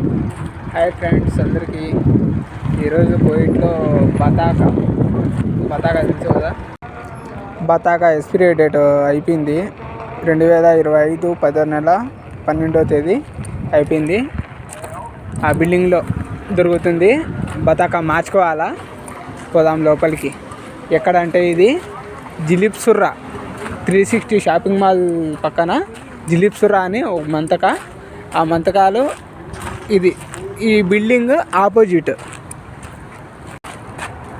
Hi friends అందరికీ. ఈరోజు కోయిట్లో బతాకా. బతాకా తెలుసు కదా? బతాకా ఎక్స్పిరీ డేట్ అయిపోయింది. రెండు వేల ఇరవై ఐదు పదో నెల పన్నెండో తేదీ అయిపోయింది. ఆ బిల్డింగ్లో దొరుకుతుంది బతాకా మార్చుకోవాలా? పోదాం లోపలికి. ఎక్కడ అంటే ఇది జిలిప్సుర్రా త్రీ సిక్స్టీ షాపింగ్ మాల్ పక్కన. జిలిప్సుర్రా అని ఒక మంతక. ఆ మంతకాలు ఇది ఈ బిల్డింగ్ ఆపోజిట్.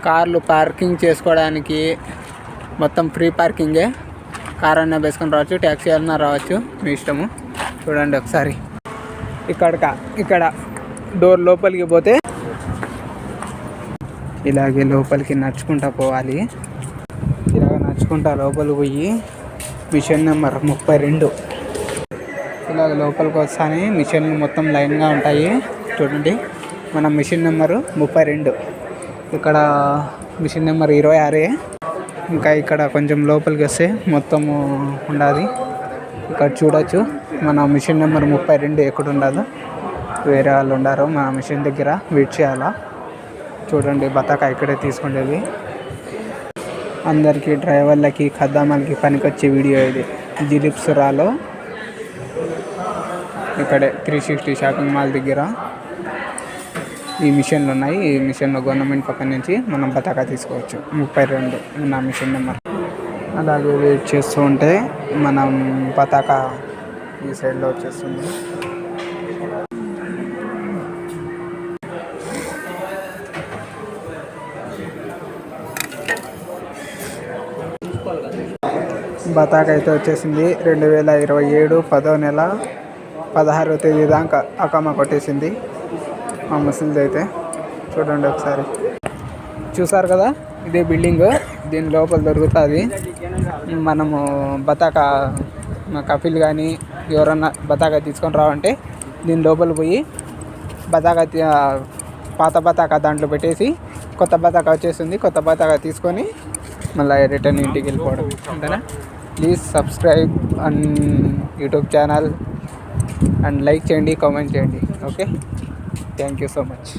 కార్లు పార్కింగ్ చేసుకోవడానికి మొత్తం ఫ్రీ పార్కింగే. కార్ అన్న వేసుకొని రావచ్చు ట్యాక్సీ అన్నా రావచ్చు మీ ఇష్టము. చూడండి ఒకసారి. ఇక్కడక ఇక్కడ డోర్ లోపలికి పోతే ఇలాగే లోపలికి నడుచుకుంటా పోవాలి. ఇలాగ నడుచుకుంటా లోపలికి పోయి మిషన్ నెంబర్ ముప్పై రెండు. ఇలాగ లోపలికి వస్తాయి మిషన్లు మొత్తం లైన్గా ఉంటాయి. చూడండి. మన మిషన్ నెంబరు ముప్పై రెండు. ఇక్కడ మిషన్ నెంబర్ ఇరవై ఆరే. ఇంకా ఇక్కడ కొంచెం లోపలికి వస్తే మొత్తము ఉండాలి. ఇక్కడ చూడొచ్చు. మన మిషన్ నెంబర్ ముప్పై రెండు ఎక్కడ ఉండదు వేరే వాళ్ళు ఉండారు మన మిషన్ దగ్గర వెయిట్ చేయాలా. చూడండి బతక ఇక్కడే తీసుకుండేది. అందరికీ డ్రైవర్లకి ఖద్దామాలకి పనికొచ్చే వీడియో ఇది. దిలీప్ సురాలో ఇక్కడే త్రీ సిక్స్టీ షాపింగ్ మాల్ దగ్గర ఈ మిషన్లు ఉన్నాయి. ఈ మిషన్లో గవర్నమెంట్ పక్కన నుంచి మనం పతాకా తీసుకోవచ్చు. ముప్పై రెండు నా మిషన్ నెంబర్. అలాగే వెయిట్ చేస్తూ ఉంటే మనం పతాకా ఈ సైడ్లో వచ్చేస్తుంది. బతాకా అయితే వచ్చేసింది. రెండు వేల ఇరవై ఏడు పదో నెల పదహారవ తేదీ దాకా అకామా కొట్టేసింది. మా ముసలిది అయితే చూడండి ఒకసారి. చూసారు కదా? ఇదే బిల్డింగ్. దీని లోపల దొరుకుతుంది. మనము బతాకా కఫీలు కానీ ఎవరన్నా బతాకా తీసుకొని రావంటే దీని లోపల పోయి బతాకా తీ- పాత బతాకా దాంట్లో పెట్టేసి కొత్త బతాకా వచ్చేసింది కొత్త బతాకా తీసుకొని మళ్ళీ రిటర్న్ ఇంటికి వెళ్ళిపోవడం. అంతేనా? Please subscribe and YouTube channel. And like చేయండి కామెంట్ చేయండి. Okay? Thank you so much.